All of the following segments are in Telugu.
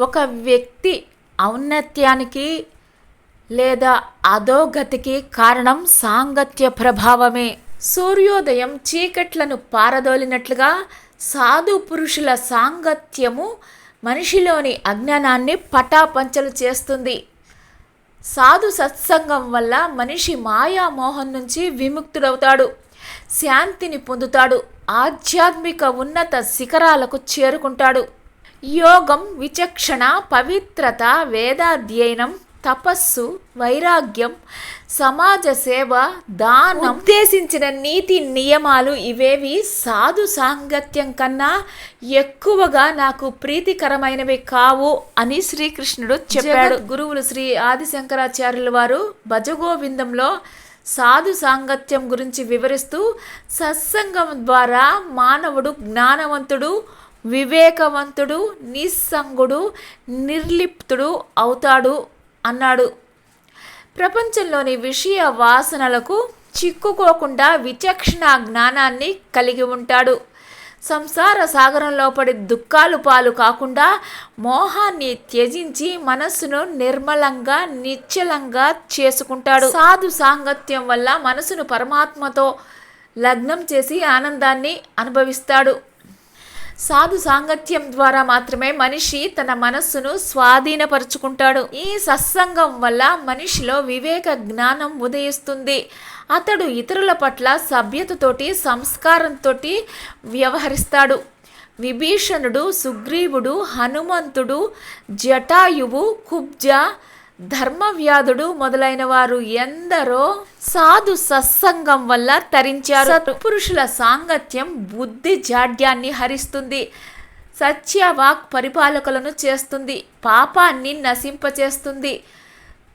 ఒక వ్యక్తి ఔన్నత్యానికి లేదా అధోగతికి కారణం సాంగత్య ప్రభావమే. సూర్యోదయం చీకట్లను పారదోలినట్లుగా సాధు పురుషుల సాంగత్యము మనిషిలోని అజ్ఞానాన్ని పటాపంచలు చేస్తుంది. సాధు సత్సంగం వల్ల మనిషి మాయామోహం నుంచి విముక్తుడవుతాడు. శాంతిని పొందుతాడు. ఆధ్యాత్మిక ఉన్నత శిఖరాలకు చేరుకుంటాడు. యోగం విచక్షణ పవిత్రత వేదాధ్యయనం తపస్సు వైరాగ్యం సమాజ సేవ దానం ఉద్దేశించిన నీతి నియమాలు ఇవేవి సాధు సాంగత్యం కన్నా ఎక్కువగా నాకు ప్రీతికరమైనవి కావు అని శ్రీకృష్ణుడు చెప్పాడు. గురువులు శ్రీ ఆదిశంకరాచార్యుల వారు భజగోవిందంలో సాధు సాంగత్యం గురించి వివరిస్తూ సత్సంగం ద్వారా మానవుడు జ్ఞానవంతుడు వివేకవంతుడు నిస్సంగుడు నిర్లిప్తుడు అవుతాడు అన్నాడు. ప్రపంచంలోని విషయ వాసనలకు చిక్కుకోకుండా విచక్షణ జ్ఞానాన్ని కలిగి ఉంటాడు. సంసార సాగరంలో పడి దుఃఖాలు పాలు కాకుండా మోహాన్ని త్యజించి మనస్సును నిర్మలంగా నిశ్చలంగా చేసుకుంటాడు. సాధు సాంగత్యం వల్ల మనసును పరమాత్మతో లగ్నం చేసి ఆనందాన్ని అనుభవిస్తాడు. సాధు సాంగత్యం ద్వారా మాత్రమే మనిషి తన మనస్సును స్వాధీనపరుచుకుంటాడు. ఈ సత్సంగం వల్ల మనిషిలో వివేక జ్ఞానం ఉదయిస్తుంది. అతడు ఇతరుల పట్ల సభ్యతతోటి సంస్కారంతో వ్యవహరిస్తాడు. విభీషణుడు సుగ్రీవుడు హనుమంతుడు జటాయువు కుబ్జ ధర్మవ్యాధుడు మొదలైన వారు ఎందరో సాధు సత్సంగం వల్ల తరించారు. పురుషుల సాంగత్యం బుద్ధి జాడ్యాన్ని హరిస్తుంది. సత్యవాక్ పరిపాలకులను చేస్తుంది. పాపాన్ని నశింపచేస్తుంది.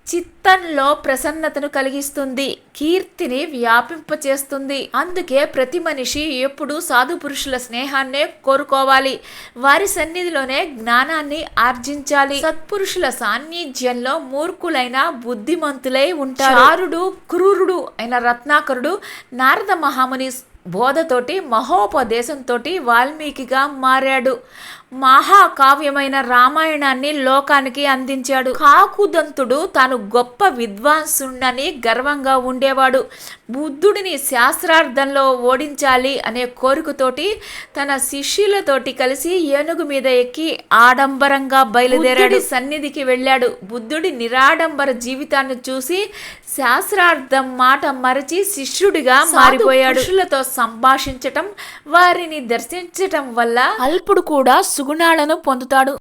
చిత్తంలో ప్రసన్నతను కలిగిస్తుంది కీర్తిని వ్యాపింపచేస్తుంది. అందుకే ప్రతి మనిషి ఎప్పుడు సాధు పురుషుల స్నేహాన్నే కోరుకోవాలి. వారి సన్నిధిలోనే జ్ఞానాన్ని ఆర్జించాలి. సత్పురుషుల సాన్నిధ్యంలో మూర్ఖులైన బుద్ధిమంతులై ఉంటారు. చారుడు క్రూరుడు అయిన రత్నాకరుడు నారద మహాముని బోధతోటి మహోపదేశంతో వాల్మీకిగా మారాడు. మహాకావ్యమైన రామాయణాన్ని లోకానికి అందించాడు. కాకుదంతుడు తాను గొప్ప విద్వాంసుండని గర్వంగా ఉండేవాడు. బుద్ధుడిని శాస్త్రార్థంలో ఓడించాలి అనే కోరికతోటి తన శిష్యులతోటి కలిసి ఏనుగు మీద ఎక్కి ఆడంబరంగా బయలుదేరాడు. సన్నిధికి వెళ్ళాడు. బుద్ధుడి నిరాడంబర జీవితాన్ని చూసి శాస్త్రార్థం మాట మరచి శిష్యుడిగా మారిపోయాడు. పురుషులతో సంభాషించటం వారిని దర్శించటం వల్ల అల్పుడు కూడా సుగుణాలను పొందుతాడు.